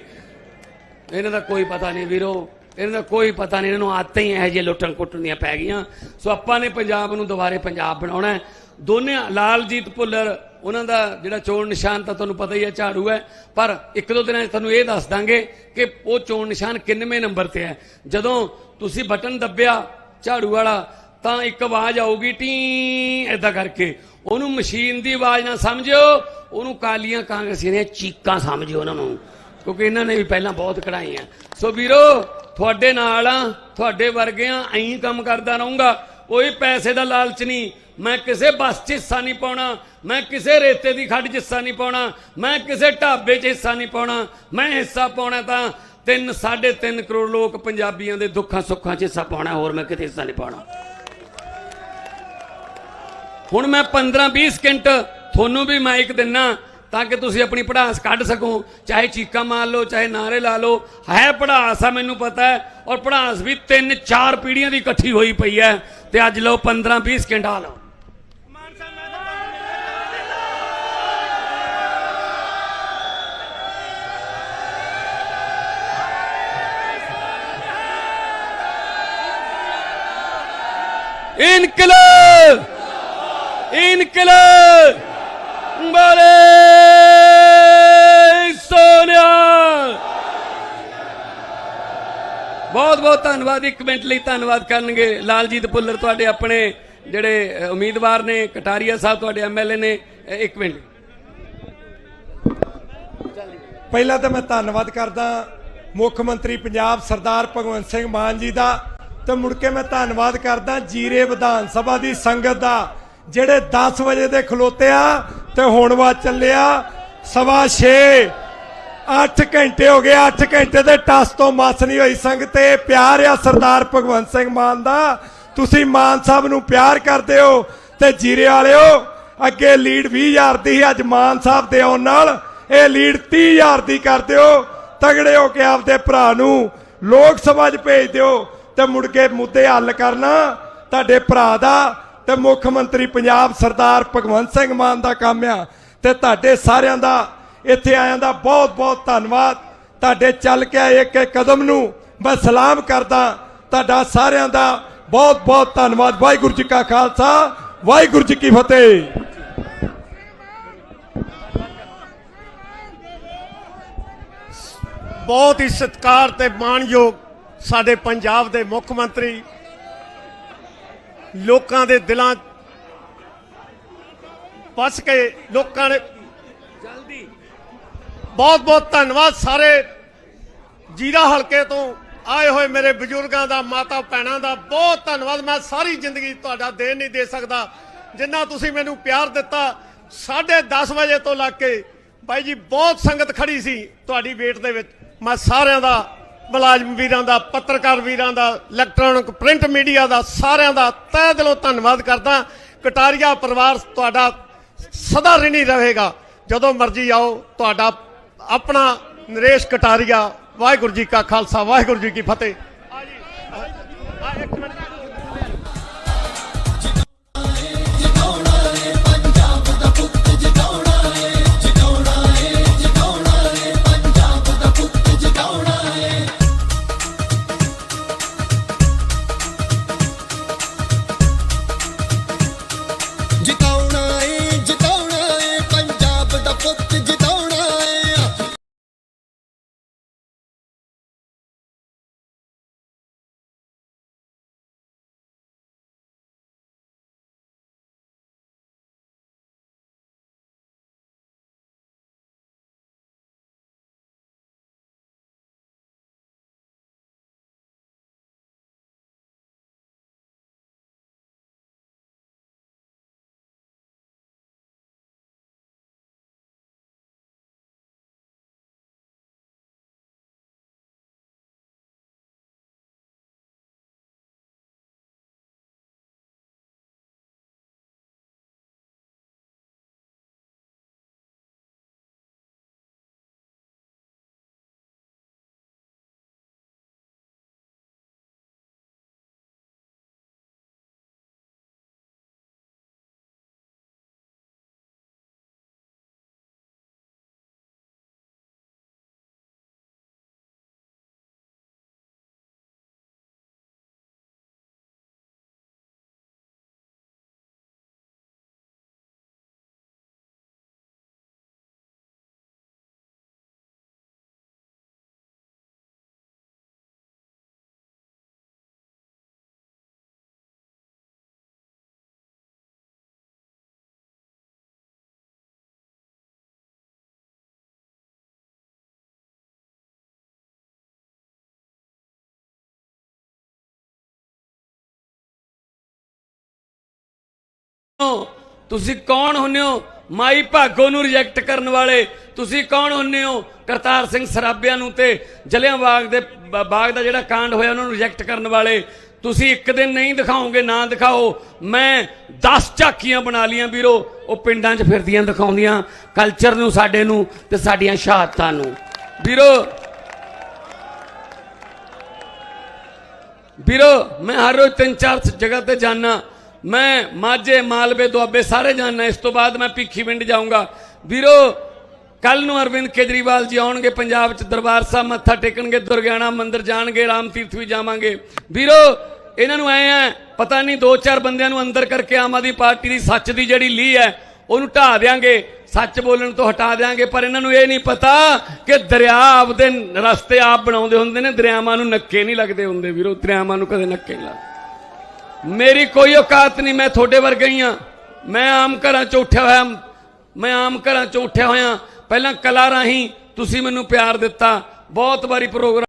ਇਹਨਾਂ ਦਾ ਕੋਈ ਪਤਾ ਨਹੀਂ ਵੀਰੋ। ਇਹਨਾਂ ਦਾ ਕੋਈ ਪਤਾ ਨਹੀਂ, ਇਹਨਾਂ ਨੂੰ ਆਦਤਾਂ ਹੀ ਇਹੋ ਜਿਹੀਆਂ ਲੁੱਟਣ ਕੁੱਟਣ ਦੀਆਂ ਪੈ ਗਈਆਂ। ਸੋ ਆਪਾਂ ਨੇ ਪੰਜਾਬ ਨੂੰ ਦੁਬਾਰੇ ਪੰਜਾਬ ਬਣਾਉਣਾ ਹੈ। ਦੋਨੇ ਲਾਲਜੀਤ ਭੁੱਲਰ, ਉਹਨਾਂ ਦਾ ਜਿਹੜਾ ਚੋਣ ਨਿਸ਼ਾਨ ਤਾਂ ਤੁਹਾਨੂੰ ਪਤਾ ਹੀ ਹੈ, ਝਾੜੂ ਹੈ। ਪਰ ਇੱਕ ਦੋ ਦਿਨਾਂ 'ਚ ਤੁਹਾਨੂੰ ਇਹ ਦੱਸ ਦਾਂਗੇ ਕਿ ਉਹ ਚੋਣ ਨਿਸ਼ਾਨ ਕਿੰਨਵੇਂ ਨੰਬਰ ਤੇ ਹੈ। ਜਦੋਂ ਤੁਸੀਂ ਬਟਨ ਦੱਬਿਆ ਝਾੜੂ ਵਾਲਾ, ਤਾਂ ਇੱਕ ਆਵਾਜ਼ ਆਊਗੀ, ਟੀ ਐਦਾਂ ਕਰਕੇ। ਉਹਨੂੰ ਮਸ਼ੀਨ ਦੀ ਆਵਾਜ਼ ਨਾ ਸਮਝਿਓ, ਉਹਨੂੰ ਕਾਲੀਆਂ ਕਾਂਗਰਸੀਆਂ ਦੀਆਂ ਚੀਕਾਂ ਸਮਝਿਓ ਉਹਨਾਂ ਨੂੰ। ਕਿਉਂਕਿ ਇਹਨਾਂ ਨੇ ਵੀ ਪਹਿਲਾਂ ਬਹੁਤ ਕਢਾਈਆਂ। ਸੋ ਵੀਰੋ ਤੁਹਾਡੇ ਨਾਲ ਆ, ਤੁਹਾਡੇ ਵਰਗਿਆਂ ਐਂ ਕੰਮ ਕਰਦਾ ਰਹੂੰਗਾ। ਕੋਈ ਪੈਸੇ ਦਾ ਲਾਲਚ ਨਹੀਂ। ਮੈਂ ਕਿਸੇ ਬੱਸ 'ਚ ਹਿੱਸਾ ਨਹੀਂ ਪਾਉਣਾ। ਮੈਂ ਕਿਸੇ ਰੇਤੇ ਦੀ ਖੱਡ 'ਚ ਹਿੱਸਾ ਨਹੀਂ ਪਾਉਣਾ। ਮੈਂ ਕਿਸੇ ਢਾਬੇ 'ਚ ਹਿੱਸਾ ਨਹੀਂ ਪਾਉਣਾ। ਮੈਂ ਹਿੱਸਾ ਪਾਉਣਾ ਤਾਂ 3 3.5 ਕਰੋੜ ਲੋਕ ਪੰਜਾਬੀਆਂ ਦੇ ਦੁੱਖਾਂ ਸੁੱਖਾਂ 'ਚ ਹਿੱਸਾ ਪਾਉਣਾ, ਹੋਰ ਮੈਂ ਕਿਤੇ ਹਿੱਸਾ ਨਹੀਂ ਪਾਉਣਾ। ਹੁਣ ਮੈਂ 15 20 ਸਕਿੰਟ ਤੁਹਾਨੂੰ ਵੀ ਮਾਈਕ ਦਿੰਨਾ। ਤਾਂ ਕਿ ਤੁਸੀਂ ਆਪਣੀ ਪੜਾਸ ਕੱਢ ਸਕੋ। ਚਾਹੇ ਚੀਕਾ ਮਾਰ ਲਓ, ਚਾਹੇ ਨਾਰੇ ਲਾ ਲਓ। ਹੈ ਪੜਾਸ ਆ, ਮੈਨੂੰ ਪਤਾ ਹੈ। ਔਰ ਪੜਾਸ ਵੀ ਤਿੰਨ ਚਾਰ ਪੀੜੀਆਂ ਦੀ ਇਕੱਠੀ ਹੋਈ ਪਈ ਹੈ। ਤੇ ਅੱਜ ਲਓ 15 20 ਸਕੰਡਾ ਲਓ। इनकलाब इनकलाब ਬੋਲੇ ਸੋਨਿਆ ਬਹੁਤ ਬਹੁਤ ਧੰਨਵਾਦ, ਇੱਕ ਮਿੰਟ ਲਈ ਧੰਨਵਾਦ ਕਰਨਗੇ। ਲਾਲਜੀਤ ਭੁੱਲਰ ਤੁਹਾਡੇ ਆਪਣੇ ਜਿਹੜੇ ਉਮੀਦਵਾਰ ਨੇ, ਕਟਾਰੀਆ ਸਾਹਿਬ ਤੁਹਾਡੇ ਐਮਐਲਏ ਨੇ। ਇੱਕ ਮਿੰਟ। ਪਹਿਲਾਂ ਤਾਂ ਮੈਂ ਧੰਨਵਾਦ ਕਰਦਾ ਮੁੱਖ ਮੰਤਰੀ ਪੰਜਾਬ ਸਰਦਾਰ ਭਗਵੰਤ ਸਿੰਘ ਮਾਨ ਜੀ ਦਾ ਤੇ ਮੁੜ ਕੇ ਮੈਂ ਧੰਨਵਾਦ ਕਰਦਾ ਜੀਰੇ ਵਿਧਾਨ ਸਭਾ ਦੀ ਸੰਗਤ ਦਾ, ਜਿਹੜੇ 10 ਵਜੇ ਦੇ ਖਲੋਤੇ ਆ ਤੇ ਹੁਣ ਵਾ ਚੱਲਿਆ ਸਵਾ 6 8 ਘੰਟੇ ਹੋ ਗਏ 8 ਘੰਟੇ ਦੇ ਟਸ ਤੋਂ ਮਸ ਨਹੀਂ ਹੋਈ ਸੰਗਤ ਤੇ। ਪਿਆਰ ਆ ਸਰਦਾਰ ਭਗਵੰਤ ਸਿੰਘ ਮਾਨ ਦਾ। ਤੁਸੀਂ ਮਾਨ ਸਾਹਿਬ ਨੂੰ ਪਿਆਰ ਕਰਦੇ ਹੋ ਤੇ ਜੀਰੇ ਵਾਲਿਓ ਅੱਗੇ ਲੀਡ 20000 ਦੀ ਸੀ, ਅੱਜ ਮਾਨ ਸਾਹਿਬ ਦੇ ਆਉਣ ਨਾਲ। ਇਹ ਲੀਡ 30000 ਦੀ ਕਰ ਦਿਓ ਤਗੜੇ ਹੋ ਕੇ ਆਪਦੇ ਭਰਾ ਨੂੰ ਲੋਕ ਸਭਾ 'ਚ ਭੇਜ ਦਿਓ ਤੇ ਮੁੜ ਕੇ ਮੁੱਦੇ ਹੱਲ ਕਰਨਾ। ਤੁਹਾਡੇ ਭਰਾ ਦਾ ਤੇ ਮੁੱਖ ਮੰਤਰੀ ਪੰਜਾਬ ਸਰਦਾਰ ਭਗਵੰਤ ਸਿੰਘ ਮਾਨ ਦਾ ਕੰਮ ਆ। ਤੇ ਤੁਹਾਡੇ ਸਾਰਿਆਂ ਦਾ ਇੱਥੇ ਆਇਆਂ ਦਾ ਬਹੁਤ ਬਹੁਤ ਧੰਨਵਾਦ। ਤੁਹਾਡੇ ਚੱਲ ਕੇ ਆਏ ਇੱਕ ਇੱਕ ਕਦਮ ਨੂੰ ਮੈਂ ਸਲਾਮ ਕਰਦਾ। ਤੁਹਾਡਾ ਸਾਰਿਆਂ ਦਾ ਬਹੁਤ ਬਹੁਤ ਧੰਨਵਾਦ। ਵਾਹਿਗੁਰੂ ਜੀ ਕਾ ਖਾਲਸਾ, ਵਾਹਿਗੁਰੂ ਜੀ ਕੀ ਫਤਿਹ। ਬਹੁਤ ਹੀ ਸਤਿਕਾਰ ਤੇ ਮਾਣਯੋਗ ਸਾਡੇ ਪੰਜਾਬ ਦੇ ਮੁੱਖ ਮੰਤਰੀ ਲੋਕਾਂ ਦੇ ਦਿਲਾਂ ਵਸ ਕੇ ਲੋਕਾਂ ਨੇ ਜਲਦੀ। ਬਹੁਤ ਬਹੁਤ ਧੰਨਵਾਦ ਸਾਰੇ ਜੀਰਾ ਹਲਕੇ ਤੋਂ ਆਏ ਹੋਏ ਮੇਰੇ ਬਜ਼ੁਰਗਾਂ ਦਾ ਮਾਤਾ ਭੈਣਾਂ ਦਾ। ਬਹੁਤ ਧੰਨਵਾਦ। ਮੈਂ ਸਾਰੀ ਜ਼ਿੰਦਗੀ ਤੁਹਾਡਾ ਦੇ ਨਹੀਂ ਦੇ ਸਕਦਾ। ਜਿੰਨਾ ਤੁਸੀਂ ਮੈਨੂੰ ਪਿਆਰ ਦਿੱਤਾ 10:30 ਵਜੇ ਤੋਂ ਲੱਗ ਕੇ ਬਾਈ ਜੀ ਬਹੁਤ ਸੰਗਤ ਖੜੀ ਸੀ ਤੁਹਾਡੀ ਵੇਟ ਦੇ ਵਿੱਚ। ਮੈਂ ਸਾਰਿਆਂ ਦਾ ਮੁਲਾਜ਼ਮ ਵੀਰਾਂ ਦਾ, ਪੱਤਰਕਾਰ ਵੀਰਾਂ ਦਾ ਇਲੈਕਟ੍ਰੋਨਿਕ ਪ੍ਰਿੰਟ ਮੀਡੀਆ ਦਾ, ਸਾਰਿਆਂ ਦਾ ਤਹਿ ਦਿਲੋਂ ਧੰਨਵਾਦ ਕਰਦਾ। ਕਟਾਰੀਆ ਪਰਿਵਾਰ ਤੁਹਾਡਾ ਸਦਾ ਰਿਣੀ ਰਹੇਗਾ। ਜਦੋਂ ਮਰਜ਼ੀ ਆਓ, ਤੁਹਾਡਾ ਆਪਣਾ ਨਰੇਸ਼ ਕਟਾਰੀਆ, ਵਾਹਿਗੁਰੂ ਜੀ ਕਾ ਖਾਲਸਾ, ਵਾਹਿਗੁਰੂ ਜੀ ਕੀ ਫਤਿਹ। ਹੋ? ਤੁਸੀਂ ਕੌਣ ਹੁੰਨੇ ਹੋ? ਮਾਈ ਭਾਗੋ ਨੂੰ ਰਿਜੈਕਟ ਕਰਨ ਵਾਲੇ। ਤੁਸੀਂ ਕੌਣ ਹੁੰਨੇ ਹੋ? ਕਰਤਾਰ ਸਿੰਘ ਸਰਾਬਿਆਂ ਨੂੰ ਤੇ ਜਲਿਆਂ ਬਾਗ ਦੇ ਬਾਗ ਦਾ ਜਿਹੜਾ ਕਾਂਡ ਹੋਇਆ, ਉਹਨਾਂ ਨੂੰ ਰਿਜੈਕਟ ਕਰਨ ਵਾਲੇ। ਤੁਸੀਂ ਇੱਕ ਦਿਨ ਨਹੀਂ ਦਿਖਾਓਗੇ, ਨਾ ਦਿਖਾਓ। ਮੈਂ 10 ਝਾਕੀਆਂ ਬਣਾ ਲੀਆਂ ਵੀਰੋ। ਉਹ ਪਿੰਡਾਂ 'ਚ ਫਿਰਦੀਆਂ, ਦਿਖਾਉਂਦੀਆਂ। ਕਲਚਰ ਨੂੰ, ਸਾਡੇ ਨੂੰ ਤੇ ਸਾਡੀਆਂ ਸ਼ਹਾਦਤਾਂ ਨੂੰ। ਵੀਰੋ ਵੀਰੋ, ਮੈਂ ਹਰ ਰੋਜ਼ ਤਿੰਨ ਚਾਰ ਜਗ੍ਹਾ ਤੇ ਜਾਣਾ ਮੈਂ ਮਾਝੇ ਮਾਲਵੇ ਦੁਆਬੇ ਸਾਰੇ ਜਾਣਾ ਇਸ ਤੋਂ ਬਾਅਦ ਮੈਂ ਭਿੱਖੀਵਿੰਡ ਜਾਊਂਗਾ। ਵੀਰੋ ਕੱਲ ਨੂੰ ਅਰਵਿੰਦ ਕੇਜਰੀਵਾਲ ਜੀ ਆਉਣਗੇ ਪੰਜਾਬ 'ਚ ਦਰਬਾਰ ਸਾਹਿਬ ਮੱਥਾ ਟੇਕਣਗੇ, ਦੁਰਗਿਆਣਾ ਮੰਦਿਰ ਜਾਣਗੇ, ਰਾਮ ਤੀਰਥ ਵੀ ਜਾਵਾਂਗੇ। ਵੀਰੋ, ਇਹਨਾਂ ਨੂੰ ਐ ਆ, ਪਤਾ ਨਹੀਂ ਦੋ ਚਾਰ ਬੰਦਿਆਂ ਨੂੰ ਅੰਦਰ ਕਰਕੇ ਆਮ ਆਦਮੀ ਪਾਰਟੀ ਦੀ ਸੱਚ ਦੀ ਜਿਹੜੀ ਲੀਹ ਹੈ, ਉਹਨੂੰ ਢਾ ਦੇਾਂਗੇ ਸੱਚ ਬੋਲਣ ਤੋਂ ਹਟਾ ਦੇਾਂਗੇ ਪਰ ਇਹਨਾਂ ਨੂੰ ਇਹ ਨਹੀਂ ਪਤਾ ਕਿ ਦਰਿਆ ਆਪਦੇ ਰਸਤੇ ਆਪ ਬਣਾਉਂਦੇ ਹੁੰਦੇ ਨੇ, ਦਰਿਆਵਾਂ ਨੂੰ ਨੱਕੇ ਨਹੀਂ ਲੱਗਦੇ ਹੁੰਦੇ, ਵੀਰੋ, ਦਰਿਆਵਾਂ ਨੂੰ ਕਦੇ ਨੱਕੇ ਨਹੀਂ ਲੱਗਦੇ। ਮੇਰੀ ਕੋਈ ਔਕਾਤ ਨਹੀਂ, ਮੈਂ ਤੁਹਾਡੇ ਵਰਗਾ ਹੀ ਆ ਮੈਂ ਆਮ ਘਰਾਂ 'ਚੋਂ ਉੱਠਿਆ ਹੋਇਆ, ਮੈਂ ਆਮ ਘਰਾਂ 'ਚੋਂ ਉੱਠਿਆ ਹੋਇਆ। ਪਹਿਲਾਂ ਕਲਾ ਰਾਹੀਂ ਤੁਸੀਂ ਮੈਨੂੰ ਪਿਆਰ ਦਿੱਤਾ। ਬਹੁਤ ਵਾਰੀ ਪ੍ਰੋਗਰਾਮ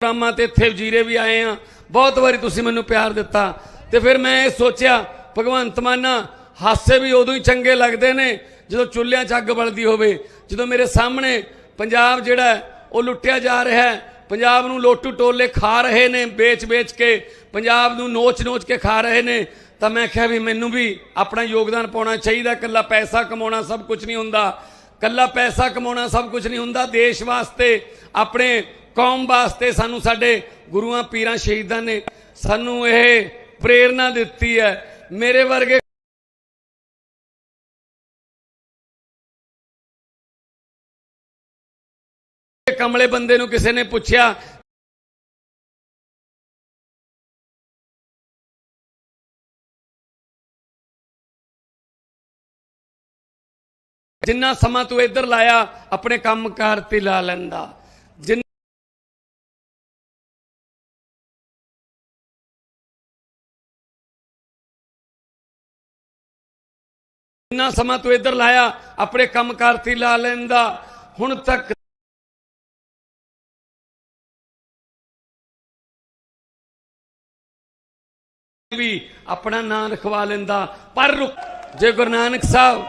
ਪ੍ਰੋਗਰਾਮਾਂ ਤੇ ਇੱਥੇ ਵਜ਼ੀਰੇ ਵੀ ਆਏ ਆ ਬਹੁਤ ਵਾਰੀ ਤੁਸੀਂ ਮੈਨੂੰ ਪਿਆਰ ਦਿੱਤਾ। ਤੇ ਫਿਰ ਮੈਂ ਇਹ ਸੋਚਿਆ, ਭਗਵੰਤ ਮਾਨਾ, ਹਾਸੇ ਵੀ ਉਦੋਂ ਹੀ ਚੰਗੇ ਲੱਗਦੇ ਨੇ, ਜਦੋਂ ਚੁੱਲ੍ਹਿਆਂ 'ਚ ਅੱਗ ਬਲਦੀ ਹੋਵੇ। ਜਦੋਂ ਮੇਰੇ ਸਾਹਮਣੇ ਪੰਜਾਬ ਜਿਹੜਾ ਉਹ ਲੁੱਟਿਆ ਜਾ ਰਿਹਾ ਹੈ। ਪੰਜਾਬ ਨੂੰ ਲੋਟੂ ਟੋਲੇ ਖਾ ਰਹੇ ਨੇ ਵੇਚ-ਵੇਚ ਕੇ, ਪੰਜਾਬ ਨੂੰ ਨੋਚ-ਨੋਚ ਕੇ ਖਾ ਰਹੇ ਨੇ, ਤਾਂ ਮੈਂ ਕਿਹਾ ਵੀ ਮੈਨੂੰ ਵੀ ਆਪਣਾ ਯੋਗਦਾਨ ਪਾਉਣਾ ਚਾਹੀਦਾ, ਇਕੱਲਾ ਪੈਸਾ ਕਮਾਉਣਾ ਸਭ ਕੁਝ ਨਹੀਂ ਹੁੰਦਾ। ਕੱਲਾ ਪੈਸਾ ਕਮਾਉਣਾ ਸਭ ਕੁਝ ਨਹੀਂ ਹੁੰਦਾ, ਦੇਸ਼ ਵਾਸਤੇ, ਆਪਣੇ ਕੌਮ ਵਾਸਤੇ ਸਾਨੂੰ ਸਾਡੇ ਗੁਰੂਆਂ, ਪੀਰਾਂ ਸ਼ਹੀਦਾਂ ਨੇ ਸਾਨੂੰ ਇਹ ਪ੍ਰੇਰਣਾ ਦਿੱਤੀ ਹੈ। ਮੇਰੇ ਵਰਗੇ ਕਮਲੇ ਬੰਦੇ ਨੂੰ ਕਿਸੇ ਨੇ ਪੁੱਛਿਆ, ਜਿੰਨਾ ਸਮਾਂ ਤੂੰ ਇੱਧਰ ਲਾਇਆ, ਆਪਣੇ ਕੰਮਕਾਰ ਤੇ ਲਾ ਲੈਂਦਾ। ਜਿੰਨਾ ਜਿੰਨਾ ਸਮਾਂ ਤੂੰ ਇੱਧਰ ਲਾਇਆ, ਆਪਣੇ ਕੰਮਕਾਰ ਤੇ ਲਾ ਲੈਂਦਾ। ਹੁਣ ਤੱਕ ਵੀ ਆਪਣਾ ਨਾਂ ਰਖਵਾ ਲੈਂਦਾ, ਪਰ ਜੇ ਗੁਰੂ ਨਾਨਕ ਸਾਹਿਬ,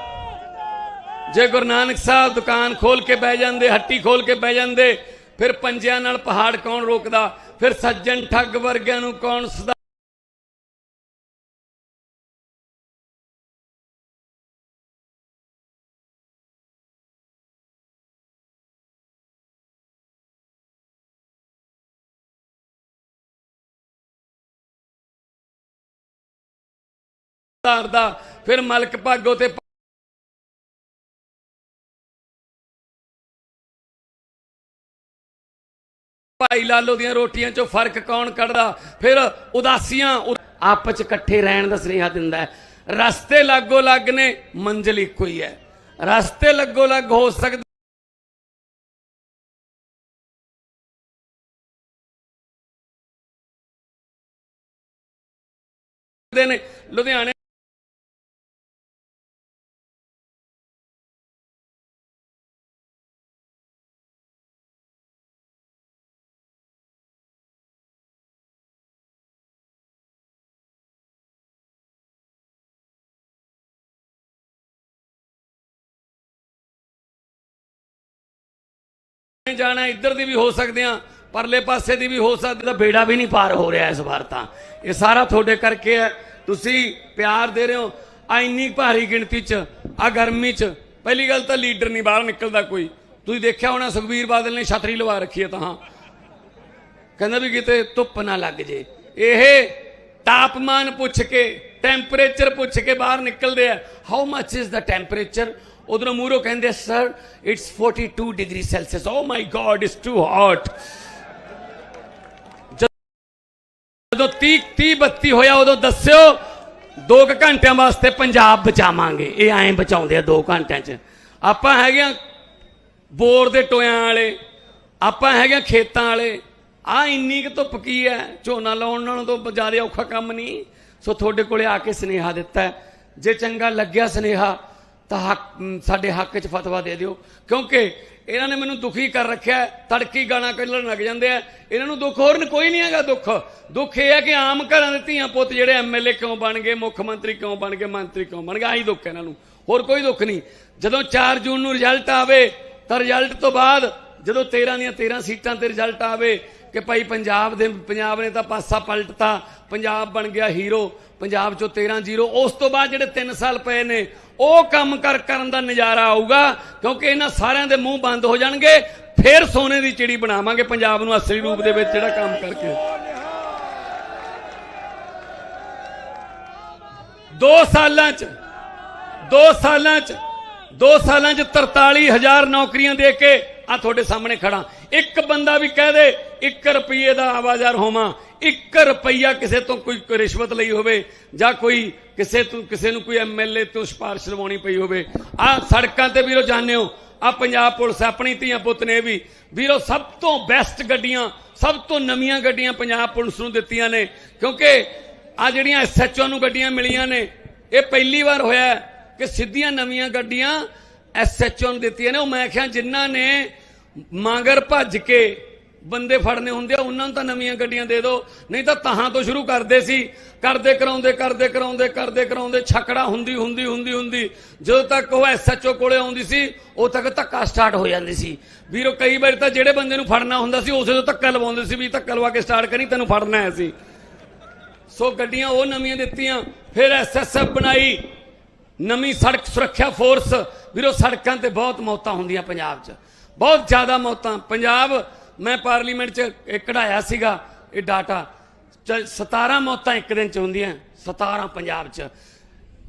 ਜੇ ਗੁਰੂ ਨਾਨਕ ਸਾਹਿਬ ਦੁਕਾਨ ਖੋਲ ਕੇ ਬਹਿ ਜਾਂਦੇ, ਹੱਟੀ ਖੋਲ ਕੇ ਬਹਿ ਜਾਂਦੇ, ਫਿਰ ਪੰਜਿਆਂ ਨਾਲ ਪਹਾੜ ਕੌਣ ਰੋਕਦਾ? ਫਿਰ ਸੱਜਣ ਠੱਗ ਵਰਗਿਆਂ ਨੂੰ ਕੌਣ ਸਦਾ ਦਾ, ਫਿਰ ਮਲਕ ਭਾਗੋ ਤੇ ਭਾਈ ਲਾਲੋ ਦੀਆਂ ਰੋਟੀਆਂ ਚੋਂ ਫ਼ਰਕ ਕੌਣ ਕੱਢਦਾ? ਫਿਰ ਉਦਾਸੀਆਂ, ਉ- ਆਪਸ ਚ ਇਕੱਠੇ ਰਹਿਣ ਦਾ ਸੁਨੇਹਾ ਦਿੰਦਾ ਰਸਤੇ ਲੱਗੋ ਲੱਗ ਨੇ, ਮੰਜ਼ਿਲ ਇੱਕੋ ਹੀ ਹੈ। ਰਸਤੇ ਲੱਗੋ ਲੱਗ ਹੋ ਸਕਦੇ ਨੇ। ਲੁਧਿਆਣੇ ਜਾਣਾ, ਇੱਧਰ ਦੀ ਵੀ ਹੋ ਸਕਦੇ ਆ, ਪਰਲੇ ਪਾਸੇ ਦੀ ਵੀ ਹੋ ਸਕਦੀ ਤਾਂ ਬੇੜਾ ਵੀ ਨਹੀਂ ਪਾਰ ਹੋ ਰਿਹਾ ਇਸ ਵਾਰ ਤਾਂ। ਇਹ ਸਾਰਾ ਤੁਹਾਡੇ ਕਰਕੇ ਹੈ। ਤੁਸੀਂ ਪਿਆਰ ਦੇ ਰਹੇ ਹੋ, ਆ ਇੰਨੀ ਭਾਰੀ ਗਿਣਤੀ 'ਚ, ਆ ਗਰਮੀ 'ਚ। ਪਹਿਲੀ ਗੱਲ ਤਾਂ ਲੀਡਰ ਨਹੀਂ, ਬਾਹਰ ਨਿਕਲਦਾ ਕੋਈ। ਤੁਸੀਂ ਦੇਖਿਆ ਹੋਣਾ, ਸੁਖਬੀਰ ਬਾਦਲ ਨੇ ਛਤਰੀ ਲਵਾ ਰੱਖੀ ਹੈ ਤਾਂ। ਹਾਂ ਕਹਿੰਦਾ ਵੀ ਕਿਤੇ ਧੁੱਪ ਨਾ ਲੱਗ ਜੇ। ਇਹ ਤਾਪਮਾਨ ਪੁੱਛ ਕੇ ਟੈਂਪਰੇਚਰ ਪੁੱਛ ਕੇ ਬਾਹਰ ਨਿਕਲਦੇ ਆ। How much is the temperature ਉਧਰੋਂ ਮੂਰੋ ਕਹਿੰਦੇ sir it's 42 degree Celsius oh my God it's too hot ਜਦੋਂ 30 30 32 ਹੋਇਆ, ਉਦੋਂ ਦੱਸਿਓ 2 ਘੰਟਿਆਂ ਵਾਸਤੇ ਪੰਜਾਬ ਬਚਾਵਾਂਗੇ। ਇਹ ਐਂ ਬਚਾਉਂਦੇ ਆ 2 ਘੰਟਿਆਂ 'ਚ। ਆਪਾਂ ਹੈਗੇ ਆ ਬੋਰ ਦੇ ਟੋਇਆਂ ਵਾਲੇ, ਆਪਾਂ ਹੈਗੇ ਆ ਖੇਤਾਂ ਵਾਲੇ। ਆ ਇੰਨੀ ਕੁ ਧੁੱਪ ਕੀ ਹੈ? ਝੋਨਾ ਲਾਉਣ ਨਾਲੋਂ ਤੋਂ ਜ਼ਿਆਦਾ ਔਖਾ ਕੰਮ ਨਹੀਂ। ਸੋ ਤੁਹਾਡੇ ਕੋਲੇ ਆ ਕੇ ਸਨੇਹਾ ਦਿੱਤਾ ਜੇ ਚੰਗਾ ਲੱਗਿਆ ਸਨੇਹਾ ਤਾਂ ਹੱਕ ਸਾਡੇ ਹੱਕ 'ਚ ਫਤਵਾ ਦੇ ਦਿਓ। ਕਿਉਂਕਿ ਇਹਨਾਂ ਨੇ ਮੈਨੂੰ ਦੁਖੀ ਕਰ ਰੱਖਿਆ ਤੜਕੀ ਗਾਣਾ ਕੱਢਣ ਲੱਗ ਜਾਂਦੇ ਆ। ਇਹਨਾਂ ਨੂੰ ਦੁੱਖ ਹੋਰ ਕੋਈ ਨਹੀਂ ਹੈਗਾ ਦੁੱਖ। ਦੁੱਖ ਇਹ ਹੈ ਕਿ ਆਮ ਘਰਾਂ ਦੇ ਧੀਆਂ ਪੁੱਤ ਜਿਹੜੇ ਐਮਐਲਏ ਕਿਉਂ ਬਣ ਗਏ, ਮੁੱਖ ਮੰਤਰੀ ਕਿਉਂ ਬਣ ਗਏ, ਮੰਤਰੀ ਕਿਉਂ ਬਣ ਗਏ, ਆਹੀ ਦੁੱਖ ਇਹਨਾਂ ਨੂੰ। ਹੋਰ ਕੋਈ ਦੁੱਖ ਨਹੀਂ ਜਦੋਂ 4 ਜੂਨ ਨੂੰ ਰਿਜ਼ਲਟ ਆਵੇ, ਤਾਂ ਰਿਜ਼ਲਟ ਤੋਂ ਬਾਅਦ ਜਦੋਂ 13 ਦੀਆਂ 13 ਸੀਟਾਂ ਤੇ ਰਿਜ਼ਲਟ ਆਵੇ ਕਿ ਭਾਈ ਪੰਜਾਬ ਦੇ, ਪੰਜਾਬ ਨੇ ਤਾਂ ਪਾਸਾ ਪਲਟਤਾ, ਪੰਜਾਬ ਬਣ ਗਿਆ ਹੀਰੋ, ਪੰਜਾਬ ਚੋਂ 13 ਜ਼ੀਰੋ। ਉਸ ਤੋਂ ਬਾਅਦ ਜਿਹੜੇ 3 ਸਾਲ ਪਏ ਨੇ, ਉਹ ਕੰਮ ਕਰ ਕਰਨ ਦਾ ਨਜ਼ਾਰਾ ਆਊਗਾ, ਕਿਉਂਕਿ ਇਹਨਾਂ ਸਾਰਿਆਂ ਦੇ ਮੂੰਹ ਬੰਦ ਹੋ ਜਾਣਗੇ, ਫਿਰ ਸੋਨੇ ਦੀ ਚਿੜੀ ਬਣਾਵਾਂਗੇ ਪੰਜਾਬ ਨੂੰ ਅਸਲੀ ਰੂਪ ਦੇ ਵਿੱਚ ਜਿਹੜਾ ਕੰਮ ਕਰਕੇ। ਦੋ ਸਾਲਾਂ 'ਚ, ਦੋ ਸਾਲਾਂ 'ਚ, ਦੋ ਸਾਲਾਂ 'ਚ 43000 ਨੌਕਰੀਆਂ ਦੇ ਕੇ ਆ ਤੁਹਾਡੇ ਸਾਹਮਣੇ ਖੜਾ ਇੱਕ ਬੰਦਾ ਵੀ ਕਹਿ ਦੇ 1 ਰੁਪਏ ਦਾ ਆਵਾਜ਼ਾਰ ਹੋਵਾਂ 1 ਰੁਪਈਆ ਕਿਸੇ ਤੋਂ ਕੋਈ ਰਿਸ਼ਵਤ ਲਈ ਹੋਵੇ, ਜਾਂ ਕੋਈ ਕਿਸੇ ਤੋਂ, ਕਿਸੇ ਨੂੰ ਕੋਈ ਐਮਐਲਏ ਤੋਂ ਸਿਫਾਰਿਸ਼ ਲਵਾਉਣੀ ਪਈ ਹੋਵੇ। ਆ ਸੜਕਾਂ ਤੇ ਵੀਰੋ ਜਾਣਦੇ ਹੋ, ਆ ਪੰਜਾਬ ਪੁਲਿਸ, ਆਪਣੀ ਧੀਆਂ ਪੁੱਤ ਨੇ ਵੀ, ਵੀਰੋ ਸਭ ਤੋਂ ਬੈਸਟ ਗੱਡੀਆਂ, ਸਭ ਤੋਂ ਨਵੀਆਂ ਗੱਡੀਆਂ ਪੰਜਾਬ ਪੁਲਿਸ ਨੂੰ ਦਿੱਤੀਆਂ ਨੇ, ਕਿਉਂਕਿ ਆ ਜਿਹੜੀਆਂ ਐਸਐਚਓ ਨੂੰ ਗੱਡੀਆਂ ਮਿਲੀਆਂ ਨੇ, ਇਹ ਪਹਿਲੀ ਵਾਰ ਹੋਇਆ ਕਿ ਸਿੱਧੀਆਂ ਨਵੀਆਂ ਗੱਡੀਆਂ ਐਸਐਚਓ ਨੂੰ ਦਿੱਤੀਆਂ ਨੇ। ਉਹ ਮੈਂ ਕਿਹਾ ਜਿਨ੍ਹਾਂ ਨੇ ਮਾਂਗਰ ਭੱਜ ਕੇ ਬੰਦੇ ਫੜਨੇ ਹੁੰਦੇ ਆ, ਉਹਨਾਂ ਨੂੰ ਤਾਂ ਨਵੀਆਂ ਗੱਡੀਆਂ ਦੇ ਦਿਓ। ਨਹੀਂ ਤਾਂ ਤਹਾਂ ਤੋਂ ਸ਼ੁਰੂ ਕਰਦੇ ਸੀ। ਕਰਦੇ ਕਰਾਉਂਦੇ ਕਰਦੇ ਕਰਾਉਂਦੇ ਕਰਦੇ ਕਰਾਉਂਦੇ, ਛਕੜਾ ਹੁੰਦੀ ਹੁੰਦੀ ਹੁੰਦੀ ਹੁੰਦੀ। ਜਦੋਂ ਤੱਕ ਉਹ ਐਸਐਚਓ ਕੋਲੇ ਆਉਂਦੀ ਸੀ ਉਦੋਂ ਤੱਕ ਧੱਕਾ ਸਟਾਰਟ ਹੋ ਜਾਂਦੀ ਸੀ। ਵੀਰੋ, ਕਈ ਵਾਰ ਤਾਂ ਜਿਹੜੇ ਬੰਦੇ ਨੂੰ ਫੜਨਾ ਹੁੰਦਾ ਸੀ, ਉਸੇ ਤੋਂ ਧੱਕਾ ਲਵਾਉਂਦੇ ਸੀ ਵੀ ਧੱਕਾ ਲਵਾ ਕੇ ਸਟਾਰਟ ਕਰੀ, ਤੈਨੂੰ ਫੜਨਾ ਹੈ ਸੀ ਸੋ ਗੱਡੀਆਂ ਉਹ ਨਵੀਆਂ ਦਿੱਤੀਆਂ, ਫਿਰ ਐਸਐਸਐਫ ਬਣਾਈ। ਨਵੀਂ ਸੜਕ ਸੁਰੱਖਿਆ ਫੋਰਸ। ਵੀਰੋ, ਸੜਕਾਂ ਤੇ ਬਹੁਤ ਮੌਤਾਂ ਹੁੰਦੀਆਂ ਪੰਜਾਬ 'ਚ। ਬਹੁਤ ਜ਼ਿਆਦਾ ਮੌਤਾਂ। ਪੰਜਾਬ, ਮੈਂ ਪਾਰਲੀਮੈਂਟ 'ਚ ਇਹ ਕਢਾਇਆ ਸੀਗਾ ਇਹ ਡਾਟਾ। 17 ਮੌਤਾਂ ਇੱਕ ਦਿਨ 'ਚ ਹੁੰਦੀਆਂ 17 ਪੰਜਾਬ 'ਚ।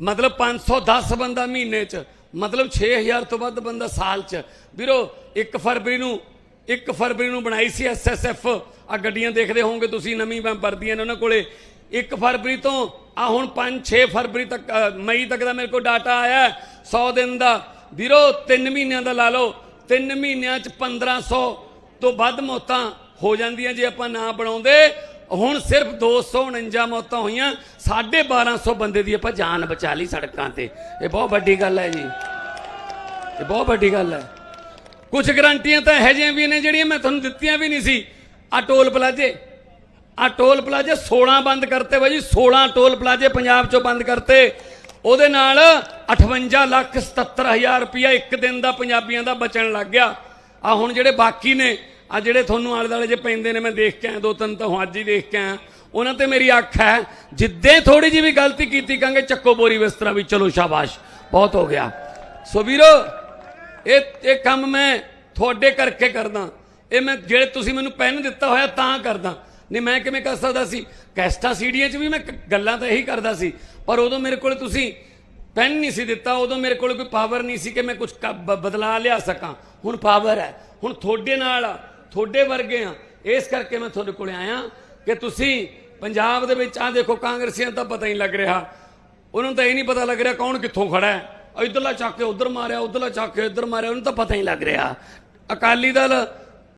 ਮਤਲਬ 510 ਬੰਦਾ ਮਹੀਨੇ 'ਚ, ਮਤਲਬ 6000 ਤੋਂ ਵੱਧ ਬੰਦਾ ਸਾਲ 'ਚ। ਵੀਰੋ 1 ਫਰਵਰੀ ਨੂੰ 1 ਫਰਵਰੀ ਨੂੰ ਬਣਾਈ ਸੀ ਐਸਐਸਐਫ ਆ ਗੱਡੀਆਂ ਦੇਖਦੇ ਹੋਵੋਗੇ ਤੁਸੀਂ, ਨਵੀਂ ਮੈਂ ਵਰਦੀਆਂ ਨੇ ਉਹਨਾਂ ਕੋਲੇ। 1 ਫਰਵਰੀ ਤੋਂ ਆ ਹੁਣ 5 6 ਫਰਵਰੀ ਤੱਕ ਮਈ ਤੱਕ ਦਾ ਮੇਰੇ ਕੋਲ ਡਾਟਾ ਆਇਆ 100 ਦਿਨ ਦਾ। ਵੀਰੋ 3 ਮਹੀਨਿਆਂ ਦਾ ਲਾ ਲਓ। ਤਿੰਨ ਮਹੀਨਿਆਂ 'ਚ 1500 ਤੋਂ ਵੱਧ ਮੌਤਾਂ ਹੋ ਜਾਂਦੀਆਂ ਜੇ ਆਪਾਂ ਨਾ ਬਣਾਉਂਦੇ। ਹੁਣ ਸਿਰਫ 249 ਮੌਤਾਂ ਹੋਈਆਂ 1250 ਬੰਦੇ ਦੀ ਆਪਾਂ ਜਾਨ ਬਚਾ ਲਈ ਸੜਕਾਂ ਤੇ। ਇਹ ਬਹੁਤ ਵੱਡੀ ਗੱਲ ਹੈ ਜੀ। ਇਹ ਬਹੁਤ ਵੱਡੀ ਗੱਲ ਹੈ। ਕੁਝ ਗਰੰਟੀਆਂ ਤਾਂ ਇਹੋ ਜਿਹੀਆਂ ਵੀ ਨੇ ਜਿਹੜੀਆਂ ਮੈਂ ਤੁਹਾਨੂੰ ਦਿੱਤੀਆਂ ਵੀ ਨਹੀਂ ਸੀ। ਆ ਟੋਲ ਪਲਾਜੇ। ਆ ਟੋਲ ਪਲਾਜੇ 16 ਬੰਦ ਕਰਤੇ ਬਾਈ ਜੀ 16 ਟੋਲ ਪਲਾਜੇ ਪੰਜਾਬ ਚੋਂ ਬੰਦ ਕਰਤੇ। ਉਹਦੇ ਨਾਲ 58 ਲੱਖ 77 ਹਜ਼ਾਰ ਰੁਪਇਆ ਇੱਕ ਦਿਨ ਦਾ ਪੰਜਾਬੀਆਂ ਦਾ ਬਚਣ ਲੱਗ ਗਿਆ। ਆ ਹੁਣ ਜਿਹੜੇ ਬਾਕੀ ਨੇ, ਆ ਜਿਹੜੇ ਤੁਹਾਨੂੰ ਆਲੇ ਦੁਆਲੇ ਜੇ ਪੈਂਦੇ ਨੇ, ਮੈਂ ਦੇਖ ਕੇ ਆਇਆ, ਦੋ ਤਿੰਨ ਤਾਂ ਹੁਣ ਅੱਜ ਹੀ ਦੇਖ ਕੇ ਆਇਆ। ਉਹਨਾਂ ਤੇ ਮੇਰੀ ਅੱਖ ਹੈ, ਜਿੱਦੇ ਥੋੜੀ ਜਿਹੀ ਵੀ ਗਲਤੀ ਕੀਤੀ ਕਹਾਂਗੇ, ਚੱਕੋ ਬੋਰੀ ਬਿਸਤਰਾ ਵੀ, ਚਲੋ ਸ਼ਾਬਾਸ਼, ਬਹੁਤ ਹੋ ਗਿਆ। ਸੋ ਵੀਰੋ, ਇਹ ਇਹ ਕੰਮ ਮੈਂ ਤੁਹਾਡੇ ਕਰਕੇ ਕਰਦਾ। ਇਹ ਮੈਂ, ਜਿਹੜੇ ਤੁਸੀਂ ਮੈਨੂੰ ਪੈਨ ਦਿੱਤਾ ਹੋਇਆ, ਤਾਂ ਕਰਦਾ। ਨਹੀਂ, ਮੈਂ ਕਿਵੇਂ ਕਰ ਸਕਦਾ ਸੀ? ਕੈਸਟਾ ਸੀਡੀਆਂ 'ਚ ਵੀ ਮੈਂ ਗੱਲਾਂ ਤਾਂ ਇਹੀ ਕਰਦਾ ਸੀ। ਪਰ ਉਦੋਂ ਮੇਰੇ ਕੋਲ ਤੁਸੀਂ ਪੈਨ ਨਹੀਂ ਸੀ ਦਿੱਤਾ, ਉਦੋਂ ਮੇਰੇ ਕੋਲ ਕੋਈ ਪਾਵਰ ਨਹੀਂ ਸੀ ਕਿ ਮੈਂ ਕੁਝ ਬਦਲਾ ਲਿਆ ਸਕਾਂ। ਹੁਣ ਪਾਵਰ ਹੈ। ਹੁਣ ਤੁਹਾਡੇ ਨਾਲ ਆ, ਤੁਹਾਡੇ ਵਰਗੇ ਆ। ਇਸ ਕਰਕੇ ਮੈਂ ਤੁਹਾਡੇ ਕੋਲ ਆਇਆ ਕਿ ਤੁਸੀਂ ਪੰਜਾਬ ਦੇ ਵਿੱਚ ਆ ਦੇਖੋ ਕਾਂਗਰਸੀਆਂ ਦਾ ਪਤਾ ਹੀ ਨਹੀਂ ਲੱਗ ਰਿਹਾ। ਉਹਨਾਂ ਨੂੰ ਤਾਂ ਇਹ ਨਹੀਂ ਪਤਾ ਲੱਗ ਰਿਹਾ ਕੌਣ ਕਿੱਥੋਂ ਖੜਾ ਹੈ। ਇਧਰਲਾ ਚੱਕ ਕੇ ਉਧਰ ਮਾਰਿਆ, ਉਧਰਲਾ ਚੱਕ ਕੇ ਇੱਧਰ ਮਾਰਿਆ, ਉਹਨੂੰ ਤਾਂ ਪਤਾ ਹੀ ਲੱਗ ਰਿਹਾ। ਅਕਾਲੀ ਦਲ